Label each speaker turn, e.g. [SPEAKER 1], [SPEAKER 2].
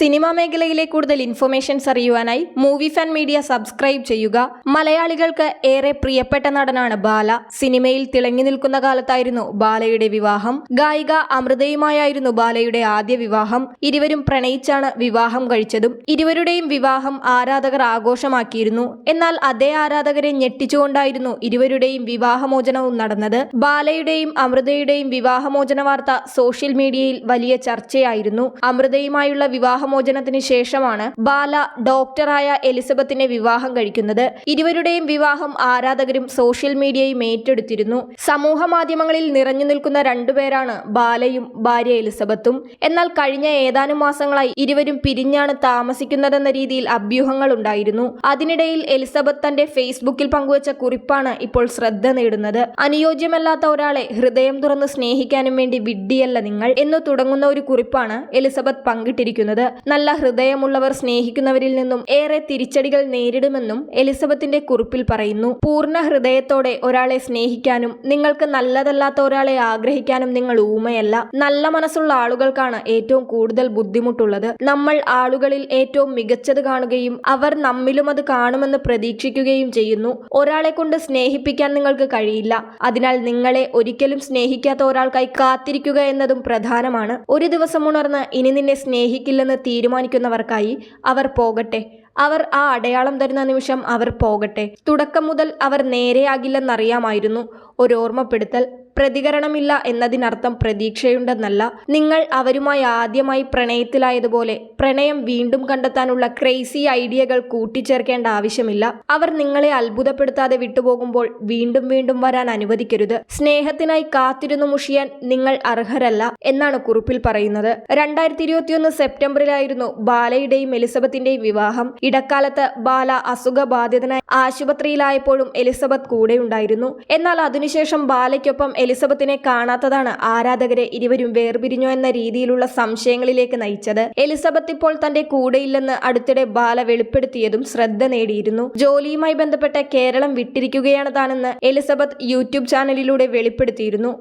[SPEAKER 1] Cinema മേഖലയിലെ കൂടുതൽ informations അറിയുവാനായി മൂവി ഫാൻ മീഡിയ സബ്സ്ക്രൈബ് ചെയ്യുക. മലയാളികൾക്ക് ഏറെ പ്രിയപ്പെട്ട നടനാണ് ബാല. സിനിമയിൽ തിളങ്ങി നിൽക്കുന്ന കാലത്തായിരുന്നു ബാലയുടെ വിവാഹം. ഗായിക അമൃതയുമായായിരുന്നു ബാലയുടെ ആദ്യ വിവാഹം. ഇരുവരും പ്രണയിച്ചാണ് വിവാഹം കഴിച്ചതും. ഇരുവരുടെയും വിവാഹം ആരാധകർ ആഘോഷമാക്കിയിരുന്നു. എന്നാൽ അതേ ആരാധകരെ ഞെട്ടിച്ചുകൊണ്ടായിരുന്നു ഇരുവരുടെയും വിവാഹമോചനവും നടന്നത്. ബാലയുടെയും അമൃതയുടെയും വിവാഹമോചന വാർത്ത സോഷ്യൽ മീഡിയയിൽ വലിയ ചർച്ചയായിരുന്നു. അമൃതയുമായുള്ള വിവാഹമോചനത്തിന് ശേഷമാണ് ബാല ഡോക്ടറായ എലിസബത്തിനെ വിവാഹം കഴിക്കുന്നത്. ഇരുവരുടെയും വിവാഹം ആരാധകരും സോഷ്യൽ മീഡിയയും ഏറ്റെടുത്തിരുന്നു. സമൂഹ മാധ്യമങ്ങളിൽ നിറഞ്ഞു നിൽക്കുന്ന രണ്ടുപേരാണ് ബാലയും ഭാര്യ എലിസബത്തും. എന്നാൽ കഴിഞ്ഞ ഏതാനും മാസങ്ങളായി ഇരുവരും പിരിഞ്ഞാണ് താമസിക്കുന്നതെന്ന രീതിയിൽ അഭ്യൂഹങ്ങൾ ഉണ്ടായിരുന്നു. അതിനിടയിൽ എലിസബത്ത് തന്റെ ഫേസ്ബുക്കിൽ പങ്കുവച്ച കുറിപ്പാണ് ഇപ്പോൾ ശ്രദ്ധ നേടുന്നത്. അനുയോജ്യമല്ലാത്ത ഒരാളെ ഹൃദയം തുറന്ന് സ്നേഹിക്കാനും വേണ്ടി വിഡ്ഡിയല്ല നിങ്ങൾ എന്ന് തുടങ്ങുന്ന ഒരു കുറിപ്പാണ് എലിസബത്ത് പങ്കിട്ടിരിക്കുന്നത്. നല്ല ഹൃദയമുള്ളവർ സ്നേഹിക്കുന്നവരിൽ നിന്നും ഏറെ തിരിച്ചടികൾ നേരിടുമെന്നും എലിസബത്തിന്റെ കുറിപ്പിൽ പറയുന്നു. പൂർണ ഹൃദയത്തോടെ ഒരാളെ സ്നേഹിക്കാനും നിങ്ങൾക്ക് നല്ലതല്ലാത്ത ഒരാളെ ആഗ്രഹിക്കാനും നിങ്ങൾ ഊമയല്ല. നല്ല മനസ്സുള്ള ആളുകൾക്കാണ് ഏറ്റവും കൂടുതൽ ബുദ്ധിമുട്ടുള്ളത്. നമ്മൾ ആളുകളിൽ ഏറ്റവും മികച്ചത് കാണുകയും അവർ നമ്മിലും അത് കാണുമെന്ന് പ്രതീക്ഷിക്കുകയും ചെയ്യുന്നു. ഒരാളെ കൊണ്ട് സ്നേഹിപ്പിക്കാൻ നിങ്ങൾക്ക് കഴിയില്ല. അതിനാൽ നിങ്ങളെ ഒരിക്കലും സ്നേഹിക്കാത്ത ഒരാൾക്കായി കാത്തിരിക്കുക എന്നതും പ്രധാനമാണ്. ഒരു ദിവസം ഉണർന്ന് ഇനി നിന്നെ സ്നേഹിക്കില്ലെന്ന് തീരുമാനിക്കുന്നവർക്കായി അവർ പോകട്ടെ. അവർ ആ അടയാളം തരുന്ന നിമിഷം അവർ പോകട്ടെ. തുടക്കം മുതൽ അവർ നേരെയാകില്ലെന്നറിയാമായിരുന്നു. ഒരു ഓർമ്മപ്പെടുത്തൽ പ്രതികരണമില്ല എന്നതിനർത്ഥം പ്രതീക്ഷയുണ്ടെന്നല്ല. നിങ്ങൾ അവരുമായി ആദ്യമായി പ്രണയത്തിലായതുപോലെ പ്രണയം വീണ്ടും കണ്ടെത്താനുള്ള ക്രേസി ഐഡിയകൾ കൂട്ടിച്ചേർക്കേണ്ട ആവശ്യമില്ല. അവർ നിങ്ങളെ അത്ഭുതപ്പെടുത്താതെ വിട്ടുപോകുമ്പോൾ വീണ്ടും വീണ്ടും വരാൻ അനുവദിക്കരുത്. സ്നേഹത്തിനായി കാത്തിരുന്നു മുഷിയാൻ നിങ്ങൾ അർഹരല്ല എന്നാണ് കുറിപ്പിൽ പറയുന്നത്. രണ്ടായിരത്തി ഇരുപത്തിയൊന്ന് സെപ്റ്റംബറിലായിരുന്നു ബാലയുടെയും എലിസബത്തിന്റെയും വിവാഹം. ഇടക്കാലത്ത് ബാല അസുഖബാധിതനായി ആശുപത്രിയിലായപ്പോഴും എലിസബത്ത് കൂടെയുണ്ടായിരുന്നു. എന്നാൽ അതിനുശേഷം ബാലയ്ക്കൊപ്പം എലിസബത്തിനെ കാണാത്തതാണ് ആരാധകരെ ഇരുവരും വേർപിരിഞ്ഞോ എന്ന രീതിയിലുള്ള സംശയങ്ങളിലേക്ക് നയിച്ചത്. എലിസബത്ത് ഇപ്പോൾ തന്റെ കൂടെയില്ലെന്ന് അടുത്തിടെ ബാല വെളിപ്പെടുത്തിയതും ശ്രദ്ധ നേടിയിരുന്നു. ജോലിയുമായി ബന്ധപ്പെട്ട കേരളം വിട്ടിരിക്കുകയാണ് താനെന്ന് എലിസബത്ത് യൂട്യൂബ് ചാനലിലൂടെ വെളിപ്പെടുത്തിയിരുന്നു.